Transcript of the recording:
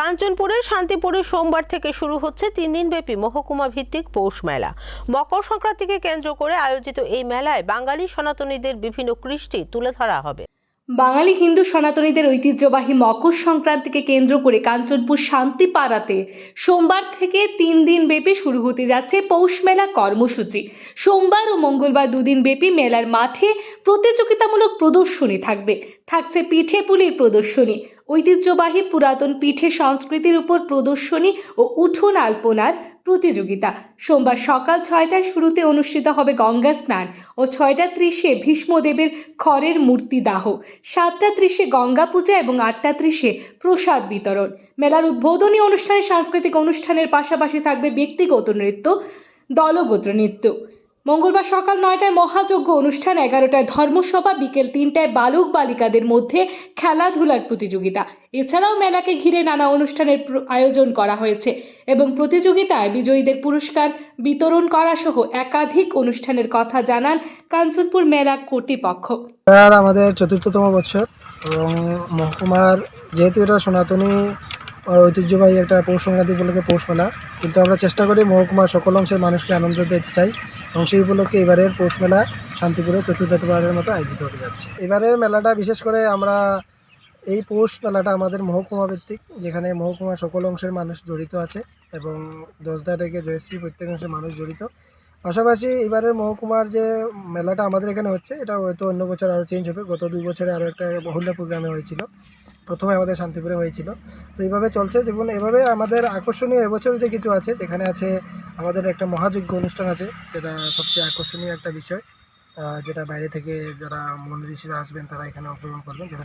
কাঞ্চনপুরের শান্তিপুরে সোমবার থেকে শুরু হচ্ছে তিন দিনব্যাপী মহকুমা ভিত্তিক পৌষ মেলা। মকর সংক্রান্তিকে কেন্দ্র করে আয়োজিত এই মেলায় বাঙালি সনাতনীদের বিভিন্ন কৃষ্টি তুলে ধরা হবে। বাঙালি হিন্দু সনাতনীদের ঐতিহ্যবাহী মকর সংক্রান্তিকে কেন্দ্র করে কাঞ্চনপুর শান্তিপাড়াতে সোমবার থেকে তিন দিন ব্যাপী শুরু হতে যাচ্ছে পৌষ মেলা কর্মসূচি। সোমবার ও মঙ্গলবার দুদিন ব্যাপী মেলার মাঠে প্রতিযোগিতামূলক প্রদর্শনী থাকবে। থাকছে পিঠে পুলির প্রদর্শনী। ঐতিহ্যবাহী পুরাতন পিঠে সংস্কৃতির উপর প্রদর্শনী ও উঠোন আলপনার প্রতিযোগিতা। সোমবার সকাল ছয়টায় শুরুতে অনুষ্ঠিত হবে গঙ্গা স্নান ও ছয়টা ত্রিশে ভীষ্মদেবের খড়ের মূর্তি দাহ সাতটা ত্রিশে গঙ্গা পূজা এবং আটটা ত্রিশে প্রসাদ বিতরণ। মেলার উদ্বোধনী অনুষ্ঠানে সাংস্কৃতিক অনুষ্ঠানের পাশাপাশি থাকবে ব্যক্তিগত নৃত্য, দলগত নৃত্য। মঙ্গলবার সকাল নয়টায় মহাযজ্ঞ অনুষ্ঠান, এগারোটায় ধর্মসভা, বিকেল তিনটায় বালক বালিকাদের মধ্যে খেলাধুলার প্রতিযোগিতা। এছাড়াও মেলাকে ঘিরে নানা অনুষ্ঠানের আয়োজন করা হয়েছে এবং প্রতিযোগিতায় বিজয়ীদের পুরস্কার বিতরণ করা সহ একাধিক অনুষ্ঠানের কথা জানান কাঞ্চনপুর মেলা কর্তৃপক্ষ। আমাদের চতুর্থতম বছর এবং মহকুমার, যেহেতু এটা সনাতনী ঐতিহ্যবাহী একটা পৌষ সংক্রান্তি উপলক্ষে পৌষ মেলা। কিন্তু আমরা চেষ্টা করি মহকুমার সকল অংশের মানুষকে আনন্দ দিতে চাই এবং সেই উপলক্ষে এবারের পৌষ মেলা শান্তিপুরে চতুর্থবারের মতো আয়োজিত হতে যাচ্ছে। এবারের মেলাটা বিশেষ করে আমরা এই পৌষ মেলাটা আমাদের মহকুমা ভিত্তিক, যেখানে মহকুমার সকল অংশের মানুষ জড়িত আছে এবং দশদা থেকে জয়শ্রী প্রত্যেক অংশের মানুষ জড়িত। পাশাপাশি এবারের মহকুমার যে মেলাটা আমাদের এখানে হচ্ছে, এটা হয়তো অন্য বছর আরও চেঞ্জ হবে। গত দুই বছরে আরও একটা মহল্লা প্রোগ্রামে হয়েছিল। প্রথমে আমাদের শান্তিপুরে হয়েছিল। তো এইভাবে চলছে। যেমন এভাবে আমাদের আকর্ষণীয় এবছর যে কিছু আছে, যেখানে আছে আমাদের একটা মহাযজ্ঞ অনুষ্ঠান আছে, যেটা সবচেয়ে আকর্ষণীয় একটা বিষয় যেটা বাইরে থেকে যারা মন ঋষিরা আসবেন, তারা এখানে অংশগ্রহণ করবেন, যেটা